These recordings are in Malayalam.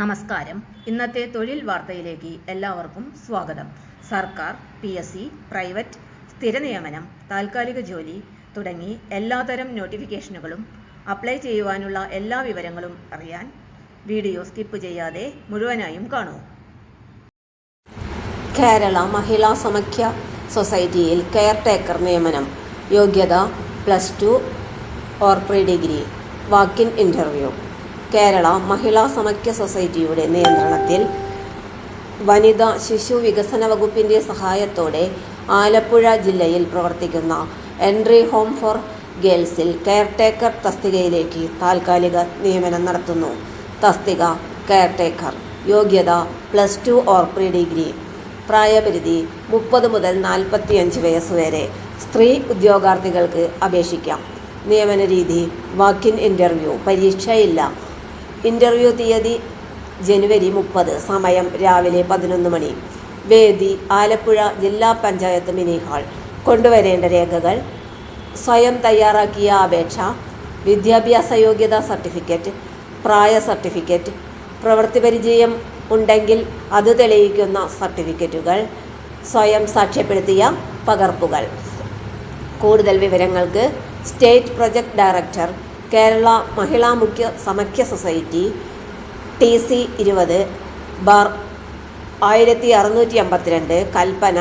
നമസ്കാരം. ഇന്നത്തെ തൊഴിൽ വാർത്തയിലേക്ക് എല്ലാവർക്കും സ്വാഗതം. സർക്കാർ പി എസ് സി പ്രൈവറ്റ് സ്ഥിരനിയമനം താൽക്കാലിക ജോലി തുടങ്ങി എല്ലാതരം നോട്ടിഫിക്കേഷനുകളും അപ്ലൈ ചെയ്യുവാനുള്ള എല്ലാ വിവരങ്ങളും അറിയാൻ വീഡിയോ സ്കിപ്പ് ചെയ്യാതെ മുഴുവനായും കാണൂ. കേരള മഹിളാ സമഖ്യ സൊസൈറ്റിയിൽ കെയർ ടേക്കർ നിയമനം. യോഗ്യത plus two or pre degree. Walk in interview Kerala Mahila Samakhya സൊസൈറ്റിയുടെ നിയന്ത്രണത്തിൽ വനിതാ ശിശു വികസന വകുപ്പിന്റെ സഹായത്തോടെ ആലപ്പുഴ ജില്ലയിൽ പ്രവർത്തിക്കുന്ന എൻട്രി ഹോം ഫോർ ഗേൾസിൽ കെയർടേക്കർ തസ്തികയിലേക്ക് താൽക്കാലിക നിയമനം നടത്തുന്നു. തസ്തിക കെയർടേക്കർ യോഗ്യത plus two or pre degree പ്രായപരിധി മുപ്പത് മുതൽ നാൽപ്പത്തിയഞ്ച് വയസ്സ് വരെ. സ്ത്രീ ഉദ്യോഗാർത്ഥികൾക്ക് അപേക്ഷിക്കാം. നിയമന രീതി വാക്കിൻ ഇന്റർവ്യൂ പരീക്ഷയില്ല. ഇന്റർവ്യൂ തീയതി ജനുവരി മുപ്പത് സമയം രാവിലെ പതിനൊന്ന് മണി. വേദി ആലപ്പുഴ ജില്ലാ പഞ്ചായത്ത് മിനി ഹാൾ. കൊണ്ടുവരേണ്ട രേഖകൾ സ്വയം തയ്യാറാക്കിയ അപേക്ഷ വിദ്യാഭ്യാസ യോഗ്യതാ സർട്ടിഫിക്കറ്റ് പ്രായ സർട്ടിഫിക്കറ്റ് പ്രവൃത്തി പരിചയം ഉണ്ടെങ്കിൽ അത് തെളിയിക്കുന്ന സർട്ടിഫിക്കറ്റുകൾ സ്വയം സാക്ഷ്യപ്പെടുത്തിയ പകർപ്പുകൾ. കൂടുതൽ വിവരങ്ങൾക്ക് state project director Kerala Mahila മുഖ്യ സമഖ്യ സൊസൈറ്റി ടി സി ഇരുപത് ബാർ ആയിരത്തി അറുന്നൂറ്റി അമ്പത്തിരണ്ട് Kalpana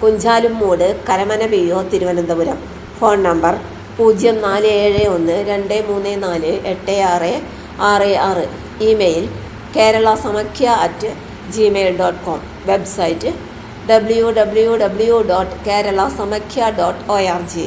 Kunchalumood Karamana P O Thiruvananthapuram. Phone number പൂജ്യം നാല് ഏഴ് ഒന്ന് രണ്ട് മൂന്ന് നാല് എട്ട് ആറ് ആറ് ആറ്. Email Kerala Samakhya at Gmail dot com website W W W dot Kerala Samakhya dot O R G